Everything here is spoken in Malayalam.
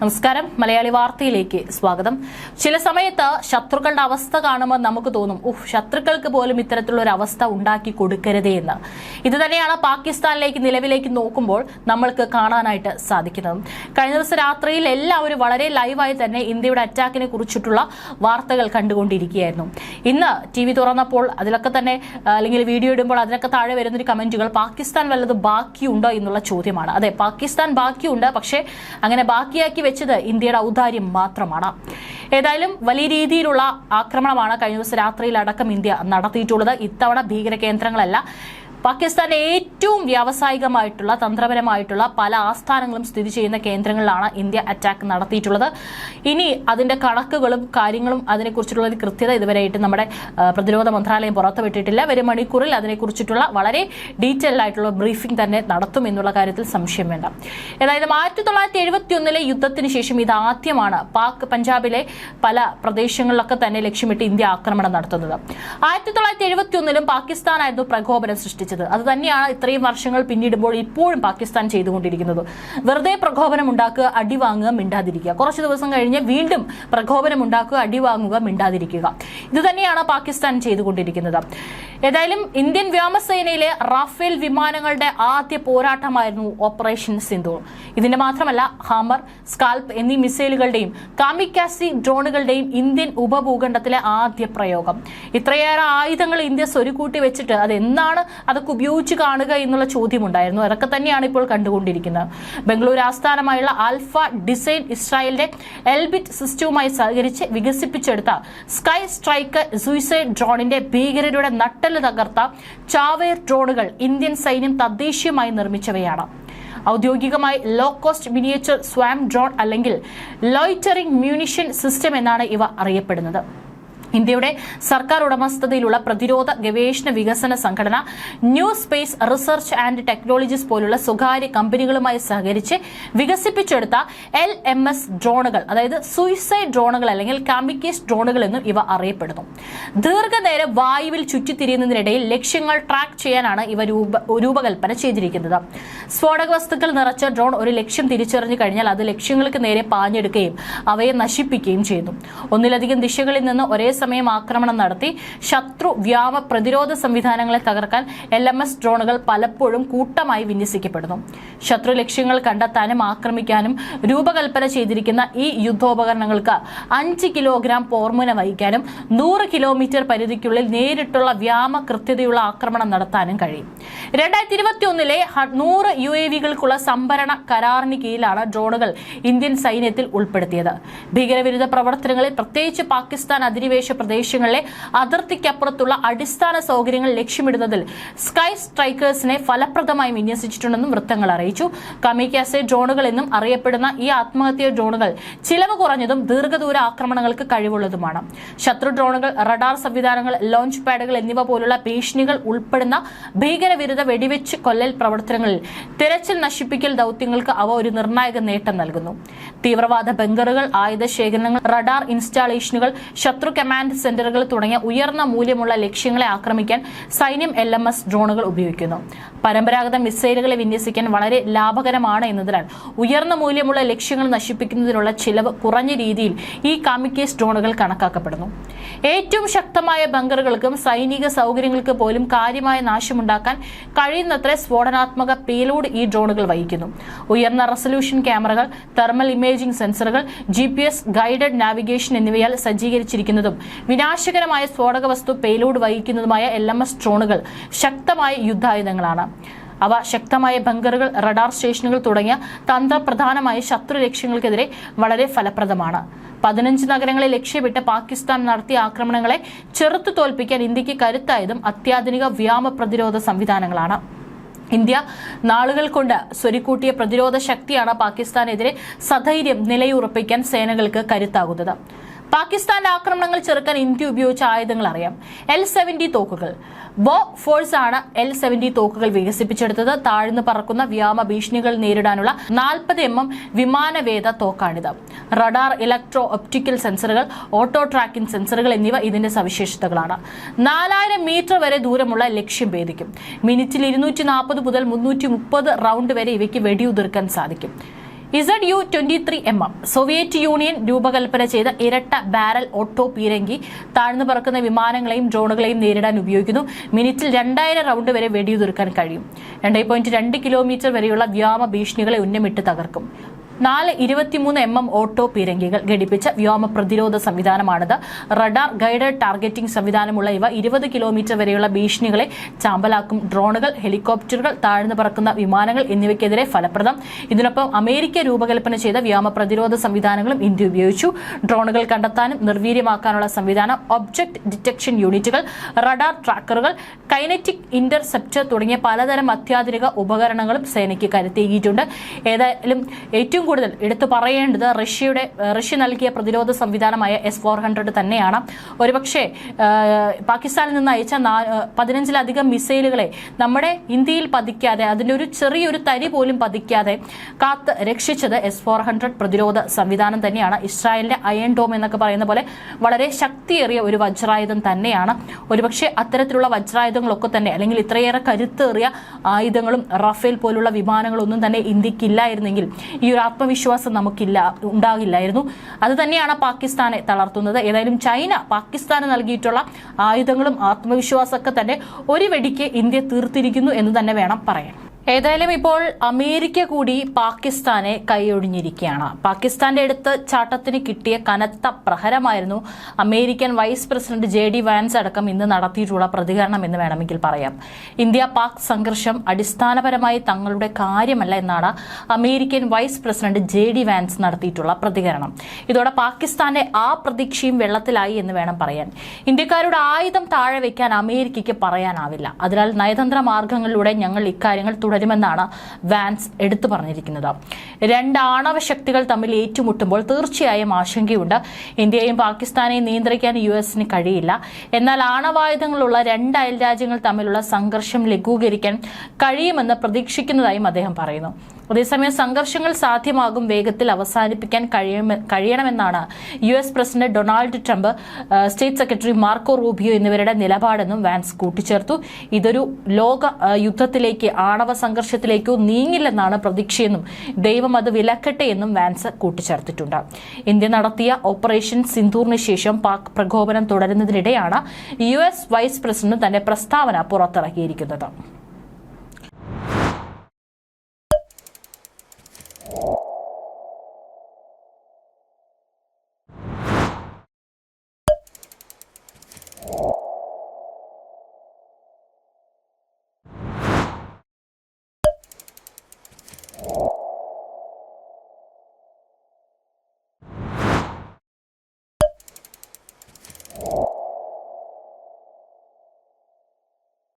നമസ്കാരം. മലയാളി വാർത്തയിലേക്ക് സ്വാഗതം. ചില സമയത്ത് ശത്രുക്കളുടെ അവസ്ഥ കാണുമ്പോൾ നമുക്ക് തോന്നും ഉഫ് ശത്രുക്കൾക്ക് പോലും ഇത്തരത്തിലുള്ള ഒരു അവസ്ഥ ഉണ്ടാക്കി കൊടുക്കരുതേ എന്ന്. ഇത് തന്നെയാണ് പാകിസ്ഥാനിലേക്ക് നിലവിലേക്ക് നോക്കുമ്പോൾ നമ്മൾക്ക് കാണാനായിട്ട് സാധിക്കുന്നത്. കഴിഞ്ഞ ദിവസം രാത്രിയിൽ എല്ലാവരും വളരെ ലൈവായി തന്നെ ഇന്ത്യയുടെ അറ്റാക്കിനെ കുറിച്ചിട്ടുള്ള വാർത്തകൾ കണ്ടുകൊണ്ടിരിക്കുകയായിരുന്നു. ഇന്ന് ടി വി തുറന്നപ്പോൾ അതിലൊക്കെ തന്നെ അല്ലെങ്കിൽ വീഡിയോ ഇടുമ്പോൾ അതിനൊക്കെ താഴെ വരുന്നൊരു കമന്റുകൾ പാകിസ്ഥാൻ വല്ലത് ബാക്കിയുണ്ടോ? എന്നുള്ള ചോദ്യമാണ്. അതെ പാകിസ്ഥാൻ ബാക്കിയുണ്ട് പക്ഷേ അങ്ങനെ ബാക്കിയാക്കി വെച്ചത് ഇന്ത്യയുടെ ഔദാര്യം മാത്രമാണ്. ഏതായാലും വലിയ രീതിയിലുള്ള ആക്രമണമാണ് കഴിഞ്ഞ ദിവസം രാത്രിയിൽ അടക്കം ഇന്ത്യ നടത്തിയിട്ടുള്ളത്. ഇത്തവണ ഭീകര കേന്ദ്രങ്ങളല്ല പാകിസ്ഥാന്റെ ഏറ്റവും വ്യാവസായികമായിട്ടുള്ള തന്ത്രപരമായിട്ടുള്ള പല ആസ്ഥാനങ്ങളും സ്ഥിതി ചെയ്യുന്ന കേന്ദ്രങ്ങളിലാണ് ഇന്ത്യ അറ്റാക്ക് നടത്തിയിട്ടുള്ളത്. ഇനി അതിന്റെ കണക്കുകളും കാര്യങ്ങളും അതിനെക്കുറിച്ചുള്ള ഒരു കൃത്യത ഇതുവരെയായിട്ട് നമ്മുടെ പ്രതിരോധ മന്ത്രാലയം പുറത്തുവിട്ടിട്ടില്ല. വരും മണിക്കൂറിൽ അതിനെക്കുറിച്ചിട്ടുള്ള വളരെ ഡീറ്റെയിൽ ആയിട്ടുള്ള ബ്രീഫിംഗ് തന്നെ നടത്തും എന്നുള്ള കാര്യത്തിൽ സംശയം വേണ്ട. ഏതായാലും ആയിരത്തി തൊള്ളായിരത്തി എഴുപത്തി ഒന്നിലെ യുദ്ധത്തിന് ശേഷം ഇത് ആദ്യമാണ് പാക് പഞ്ചാബിലെ പല പ്രദേശങ്ങളിലൊക്കെ തന്നെ ലക്ഷ്യമിട്ട് ഇന്ത്യ ആക്രമണം നടത്തുന്നത്. ആയിരത്തി തൊള്ളായിരത്തി എഴുപത്തി ഒന്നിലും പാകിസ്ഥാനായിരുന്നു പ്രകോപനം സൃഷ്ടിച്ചത്. അത് തന്നെയാണ് ഇത്രയും വർഷങ്ങൾ പിന്നിടുമ്പോൾ ഇപ്പോഴും പാകിസ്ഥാൻ ചെയ്തുകൊണ്ടിരിക്കുന്നത്. വെറുതെ പ്രകോപനം ഉണ്ടാക്കുക അടിവാങ്ങുക മിണ്ടാതിരിക്കുക. കുറച്ച് ദിവസം കഴിഞ്ഞ് വീണ്ടും പ്രകോപനം ഉണ്ടാക്കുക അടിവാങ്ങുക മിണ്ടാതിരിക്കുക. ഇത് തന്നെയാണ് പാകിസ്ഥാൻ ചെയ്തുകൊണ്ടിരിക്കുന്നത്. ഏതായാലും ഇന്ത്യൻ വ്യോമസേനയിലെ റാഫേൽ വിമാനങ്ങളുടെ ആദ്യ പോരാട്ടമായിരുന്നു ഓപ്പറേഷൻ സിന്ധു ഇതിന്റെ മാത്രമല്ല ഹാമർ സ്കാൽപ്പ് എന്നീ മിസൈലുകളുടെയും കാമിക്കാസി ഡ്രോണുകളുടെയും ഇന്ത്യൻ ഉപഭൂഖണ്ഡത്തിലെ ആദ്യ പ്രയോഗം. ഇത്രയേറെ ആയുധങ്ങൾ ഇന്ത്യ സ്വരുക്കൂട്ടി വെച്ചിട്ട് അത് എന്നാണ് അതൊക്കെ ഉപയോഗിച്ച് കാണുക എന്നുള്ള ചോദ്യമുണ്ടായിരുന്നു. അതൊക്കെ തന്നെയാണ് ഇപ്പോൾ കണ്ടുകൊണ്ടിരിക്കുന്നത്. ബംഗളൂരു ആസ്ഥാനമായുള്ള ആൽഫ ഡിസൈൻ ഇസ്രായേലിന്റെ എൽബിറ്റ് സിസ്റ്റവുമായി സഹകരിച്ച് വികസിപ്പിച്ചെടുത്ത സ്കൈ സ്ട്രൈക്കർ സൂയിസൈഡ് ഡ്രോണിന്റെ ഭീകരരുടെ നട്ടൽ തകർത്ത ചാവേർ ഡ്രോണുകൾ ഇന്ത്യൻ സൈന്യം തദ്ദേശീയമായി നിർമ്മിച്ചവയാണ്. ഔദ്യോഗികമായി low cost miniature swarm drone അല്ലെങ്കിൽ ലോയിറ്ററിംഗ് മ്യൂണിഷൻ സിസ്റ്റം എന്നാണ് ഇവ അറിയപ്പെടുന്നത്. ഇന്ത്യയുടെ സർക്കാർ ഉടമസ്ഥതയിലുള്ള പ്രതിരോധ ഗവേഷണ വികസന സംഘടന new space research and technologies പോലുള്ള സ്വകാര്യ കമ്പനികളുമായി സഹകരിച്ച് വികസിപ്പിച്ചെടുത്ത എൽ എം എസ് ഡ്രോണുകൾ അതായത് സൂയിസൈഡ് ഡ്രോണുകൾ അല്ലെങ്കിൽ കാമിക്കേസ് ഡ്രോണുകൾ എന്നും ഇവ അറിയപ്പെടുന്നു. ദീർഘനേരം വായുവിൽ ചുറ്റിത്തിരിയുന്നതിനിടയിൽ ലക്ഷ്യങ്ങൾ ട്രാക്ക് ചെയ്യാനാണ് ഇവ രൂപ രൂപകൽപ്പന ചെയ്തിരിക്കുന്നത്. സ്ഫോടക വസ്തുക്കൾ നിറച്ച ഡ്രോൺ ഒരു ലക്ഷ്യം തിരിച്ചറിഞ്ഞു കഴിഞ്ഞാൽ അത് ലക്ഷ്യങ്ങൾക്ക് നേരെ പാഞ്ഞെടുക്കുകയും അവയെ നശിപ്പിക്കുകയും ചെയ്യുന്നു. ഒന്നിലധികം ദിശകളിൽ നിന്ന് ഒരേ സമയം ആക്രമണം നടത്തി ശത്രു വ്യാമ പ്രതിരോധ സംവിധാനങ്ങളെ തകർക്കാൻ എൽ എം എസ് ഡ്രോണുകൾ പലപ്പോഴും കൂട്ടമായി വിന്യസിക്കപ്പെടുന്നു. ശത്രു ലക്ഷ്യങ്ങൾ കണ്ടെത്താനും ആക്രമിക്കാനും രൂപകൽപ്പന ചെയ്തിരിക്കുന്ന ഈ യുദ്ധോപകരണങ്ങൾക്ക് അഞ്ച് കിലോഗ്രാം പോർമുന വഹിക്കാനും നൂറ് കിലോമീറ്റർ പരിധിക്കുള്ളിൽ നേരിട്ടുള്ള വ്യാമ കൃത്യതയുള്ള ആക്രമണം നടത്താനും കഴിയും. രണ്ടായിരത്തി ഇരുപത്തി ഒന്നിലെ നൂറ് യു എ വികൾക്കുള്ള സംഭരണ കരാറിന് കീഴിലാണ് ഡ്രോണുകൾ ഇന്ത്യൻ സൈന്യത്തിൽ ഉൾപ്പെടുത്തിയത്. ഭീകരവിരുദ്ധ പ്രവർത്തനങ്ങളിൽ പ്രത്യേകിച്ച് പാകിസ്ഥാൻ അധിനിവേശ പ്രദേശങ്ങളിലെ അതിർത്തിക്കപ്പുറത്തുള്ള അടിസ്ഥാന സൗകര്യങ്ങൾ ലക്ഷ്യമിടുന്നതിൽ സ്കൈ സ്ട്രൈക്കേഴ്സിനെ ഫലപ്രദമായി വിന്യസിച്ചിട്ടുണ്ടെന്നും വൃത്തങ്ങൾ അറിയിച്ചു. കമിക്കാസെ ഡ്രോണുകൾ എന്നും അറിയപ്പെടുന്ന ഈ ആത്മഹത്യാ ഡ്രോണുകൾ ചിലവ് കുറഞ്ഞതും ദീർഘദൂര ആക്രമണങ്ങൾക്ക് കഴിവുള്ളതുമാണ്. ശത്രു ഡ്രോണുകൾ റഡാർ സംവിധാനങ്ങൾ ലോഞ്ച് പാഡുകൾ എന്നിവ പോലുള്ള ഭീഷണികൾ ഉൾപ്പെടുന്ന ഭീകരവിരുദ്ധ വെടിവെച്ച് കൊല്ലൽ പ്രവർത്തനങ്ങളിൽ തിരച്ചിൽ നശിപ്പിക്കൽ ദൗത്യങ്ങൾക്ക് അവ ഒരു നിർണായക നേട്ടം നൽകുന്നു. തീവ്രവാദ ബങ്കറുകൾ ആയുധ ശേഖരണങ്ങൾ റഡാർ ഇൻസ്റ്റാളേഷനുകൾ ശത്രു കമാൻഡ് സെന്ററുകൾ തുടങ്ങിയ ഉയർന്ന മൂല്യമുള്ള ലക്ഷ്യങ്ങളെ ആക്രമിക്കാൻ സൈന്യം എൽ എം എസ് ഡ്രോണുകൾ ഉപയോഗിക്കുന്നു. പരമ്പരാഗത മിസൈലുകളെ വിന്യസിക്കാൻ വളരെ ലാഭകരമാണ് എന്നതിനാൽ ഉയർന്ന മൂല്യമുള്ള ലക്ഷ്യങ്ങൾ നശിപ്പിക്കുന്നതിനുള്ള ചിലവ് കുറഞ്ഞ രീതിയിൽ ഈ കാമിക്കേസ് ഡ്രോണുകൾ കണക്കാക്കപ്പെടുന്നു. ഏറ്റവും ശക്തമായ ബങ്കറുകൾക്കും സൈനിക സൗകര്യങ്ങൾക്ക് പോലും കാര്യമായ നാശമുണ്ടാക്കാൻ കഴിയുന്നത്ര സ്ഫോടനാത്മക പേലോഡ് ഈ ഡ്രോണുകൾ വഹിക്കുന്നു. ഉയർന്ന റെസൊല്യൂഷൻ ക്യാമറകൾ തെർമൽ ഇമേജിംഗ് സെൻസറുകൾ ജി ഗൈഡഡ് നാവിഗേഷൻ എന്നിവയാൽ സജ്ജീകരിച്ചിരിക്കുന്നതും വിനാശകരമായ സ്ഫോടക വസ്തു പേലോഡ് വഹിക്കുന്നതുമായ എൽ എം എസ് ഡ്രോണുകൾ ശക്തമായ യുദ്ധായുധങ്ങളാണ്. അവ ശക്തമായ ബങ്കറുകൾ റഡാർ സ്റ്റേഷനുകൾ തുടങ്ങിയ തന്ത്രപ്രധാനമായ ശത്രു ലക്ഷ്യങ്ങൾക്കെതിരെ വളരെ ഫലപ്രദമാണ്. പതിനഞ്ച് നഗരങ്ങളെ ലക്ഷ്യമിട്ട് പാകിസ്ഥാൻ നടത്തിയ ആക്രമണങ്ങളെ ചെറുത്തു തോൽപ്പിക്കാൻ ഇന്ത്യയ്ക്ക് കരുത്തായതും അത്യാധുനിക വ്യോമ പ്രതിരോധ സംവിധാനങ്ങളാണ്. ഇന്ത്യ നാളുകൾ കൊണ്ട് സ്വരുക്കൂട്ടിയ പ്രതിരോധ ശക്തിയാണ് പാകിസ്ഥാനെതിരെ സധൈര്യം നിലയുറപ്പിക്കാൻ സേനകൾക്ക് കരുത്താകുന്നത്. പാകിസ്ഥാന്റെ ആക്രമണങ്ങൾ ചെറുക്കാൻ ഇന്ത്യ ഉപയോഗിച്ച ആയുധങ്ങൾ അറിയാം. എൽ സെവന്റി തോക്കുകൾ. ബോ ഫോഴ്സ് ആണ് എൽ സെവന്റി തോക്കുകൾ വികസിപ്പിച്ചെടുത്തത്. താഴ്ന്നു പറക്കുന്ന വ്യോമ ഭീഷണികൾ നേരിടാനുള്ള നാൽപ്പത് എം എം വിമാനവേദ തോക്കാണിത്. റഡാർ ഇലക്ട്രോ ഒപ്റ്റിക്കൽ സെൻസറുകൾ ഓട്ടോ ട്രാക്കിംഗ് സെൻസറുകൾ എന്നിവ ഇതിന്റെ സവിശേഷതകളാണ്. നാലായിരം മീറ്റർ വരെ ദൂരമുള്ള ലക്ഷ്യം ഭേദിക്കും. മിനിറ്റിൽ ഇരുന്നൂറ്റി നാൽപ്പത് മുതൽ മുന്നൂറ്റി മുപ്പത് റൗണ്ട് വരെ ഇവയ്ക്ക് വെടിയുതിർക്കാൻ സാധിക്കും. Z U twenty three M M Soviet Union രൂപകൽപ്പന ചെയ്ത ഇരട്ട ബാരൽ ഓട്ടോ പീരങ്കി താഴ്ന്നു പറക്കുന്ന വിമാനങ്ങളെയും ഡ്രോണുകളെയും നേരിടാൻ ഉപയോഗിക്കുന്നു. മിനിറ്റിൽ രണ്ടായിരം റൗണ്ട് വരെ വെടിയുതിർക്കാൻ കഴിയും. രണ്ടേ പോയിന്റ് രണ്ട് കിലോമീറ്റർ വരെയുള്ള വ്യോമ ഭീഷണികളെ ഉന്നമിട്ട് തകർക്കും. നാല് ഇരുപത്തിമൂന്ന് എം എം ഓട്ടോ പീരങ്കികൾ ഘടിപ്പിച്ച വ്യോമ പ്രതിരോധ സംവിധാനമാണിത്. റഡാർ ഗൈഡഡ് ടാർഗറ്റിംഗ് സംവിധാനമുള്ള ഇവ ഇരുപത് കിലോമീറ്റർ വരെയുള്ള ഭീഷണികളെ ചാമ്പലാക്കും. ഡ്രോണുകൾ ഹെലികോപ്റ്ററുകൾ താഴ്ന്നു പറക്കുന്ന വിമാനങ്ങൾ എന്നിവയ്ക്കെതിരെ ഫലപ്രദം. ഇതിനൊപ്പം അമേരിക്ക രൂപകൽപ്പന ചെയ്ത വ്യോമ പ്രതിരോധ സംവിധാനങ്ങളും ഇന്ത്യ ഉപയോഗിച്ചു. ഡ്രോണുകൾ കണ്ടെത്താനും നിർവീര്യമാക്കാനുള്ള സംവിധാനം ഒബ്ജക്ട് ഡിറ്റക്ഷൻ യൂണിറ്റുകൾ റഡാർ ട്രാക്കറുകൾ കൈനറ്റിക് ഇന്റർസെപ്റ്റർ തുടങ്ങിയ പലതരം അത്യാധുനിക ഉപകരണങ്ങളും സേനയ്ക്ക് കരുത്തേകിയിട്ടുണ്ട് ഏതായാലും ഏറ്റവും കൂടുതൽ. എടുത്തു പറയേണ്ടത് റഷ്യയുടെ റഷ്യ നൽകിയ പ്രതിരോധ സംവിധാനമായ എസ് ഫോർ ഹൺഡ്രഡ് തന്നെയാണ്. ഒരുപക്ഷെ പാകിസ്ഥാനിൽ നിന്ന് അയച്ച പതിനഞ്ചിലധികം മിസൈലുകളെ നമ്മുടെ ഇന്ത്യയിൽ പതിക്കാതെ അതിന്റെ ഒരു ചെറിയൊരു തരി പോലും പതിക്കാതെ കാത്ത് രക്ഷിച്ചത് എസ് ഫോർ ഹൺഡ്രഡ് പ്രതിരോധ സംവിധാനം തന്നെയാണ്. ഇസ്രായേലിന്റെ അയൺ ഡോം എന്നൊക്കെ പറയുന്ന പോലെ വളരെ ശക്തിയേറിയ ഒരു വജ്രായുധം തന്നെയാണ്. ഒരുപക്ഷെ അത്തരത്തിലുള്ള വജ്രായുധങ്ങളൊക്കെ തന്നെ അല്ലെങ്കിൽ ഇത്രയേറെ കരുത്തേറിയ ആയുധങ്ങളും റഫേൽ പോലുള്ള വിമാനങ്ങളൊന്നും തന്നെ ഇന്ത്യക്കില്ലായിരുന്നെങ്കിൽ ഈ ഒരു ആത്മവിശ്വാസം നമുക്കില്ല ഉണ്ടാകില്ലായിരുന്നു. അത് തന്നെയാണ് പാകിസ്ഥാനെ തളർത്തുന്നത്. ഏതായാലും ചൈന പാകിസ്ഥാന് നൽകിയിട്ടുള്ള ആയുധങ്ങളും ആത്മവിശ്വാസമൊക്കെ തന്നെ ഒരു വെടിക്ക് ഇന്ത്യ തീർത്തിരിക്കുന്നു എന്ന് തന്നെ വേണം പറയാൻ. ഏതായാലും ഇപ്പോൾ അമേരിക്ക കൂടി പാകിസ്ഥാനെ കൈയൊഴിഞ്ഞിരിക്കുകയാണ്. പാകിസ്ഥാന്റെ അടുത്ത് ചാട്ടത്തിന് കിട്ടിയ കനത്ത പ്രഹരമായിരുന്നു American vice president J D Vance അടക്കം ഇന്ന് നടത്തിയിട്ടുള്ള പ്രതികരണം എന്ന് വേണമെങ്കിൽ പറയാം. ഇന്ത്യ പാക് സംഘർഷം അടിസ്ഥാനപരമായി തങ്ങളുടെ കാര്യമല്ല എന്നാണ് American vice president J D Vance നടത്തിയിട്ടുള്ള പ്രതികരണം. ഇതോടെ പാകിസ്ഥാന്റെ ആ പ്രതീക്ഷയും വെള്ളത്തിലായി എന്ന് വേണം പറയാൻ. ഇന്ത്യക്കാരുടെ ആയുധം താഴെ വയ്ക്കാൻ അമേരിക്കയ്ക്ക് പറയാനാവില്ല. അതിനാൽ നയതന്ത്ര മാർഗങ്ങളിലൂടെ ഞങ്ങൾ ഇക്കാര്യങ്ങൾ തുടരുമെന്നാണ് വാൻസ് എടുത്തു പറഞ്ഞിരിക്കുന്നത്. രണ്ട് ആണവ ശക്തികൾ തമ്മിൽ ഏറ്റുമുട്ടുമ്പോൾ തീർച്ചയായും ആശങ്കയുണ്ട്. ഇന്ത്യയും പാകിസ്ഥാനെയും നിയന്ത്രിക്കാൻ യു എസിന് കഴിയില്ല. എന്നാൽ ആണവായുധങ്ങളുള്ള രണ്ട് അയൽരാജ്യങ്ങൾ തമ്മിലുള്ള സംഘർഷം ലഘൂകരിക്കാൻ കഴിയുമെന്ന് പ്രതീക്ഷിക്കുന്നതായും അദ്ദേഹം പറയുന്നു. അതേസമയം സംഘർഷങ്ങൾ സാധ്യമാകും വേഗത്തിൽ അവസാനിപ്പിക്കാൻ കഴിയണമെന്നാണ് U S president Donald Trump state secretary Marco Rubio എന്നിവരുടെ നിലപാടെന്നും വാൻസ് കൂട്ടിച്ചേർത്തു. ഇതൊരു ലോക യുദ്ധത്തിലേക്ക് ആണവ സംഘർഷത്തിലേക്കോ നീങ്ങില്ലെന്നാണ് പ്രതീക്ഷയെന്നും ദൈവം അത് വിലക്കട്ടെ എന്നും വാൻസ് കൂട്ടിച്ചേർത്തിട്ടുണ്ട്. ഇന്ത്യ നടത്തിയ ഓപ്പറേഷൻ സിന്ധൂറിന് ശേഷം പാക് പ്രകോപനം തുടരുന്നതിനിടെയാണ് യു എസ് വൈസ് പ്രസിഡന്റ് തന്റെ പ്രസ്താവന പുറത്തിറക്കിയിരിക്കുന്നത്.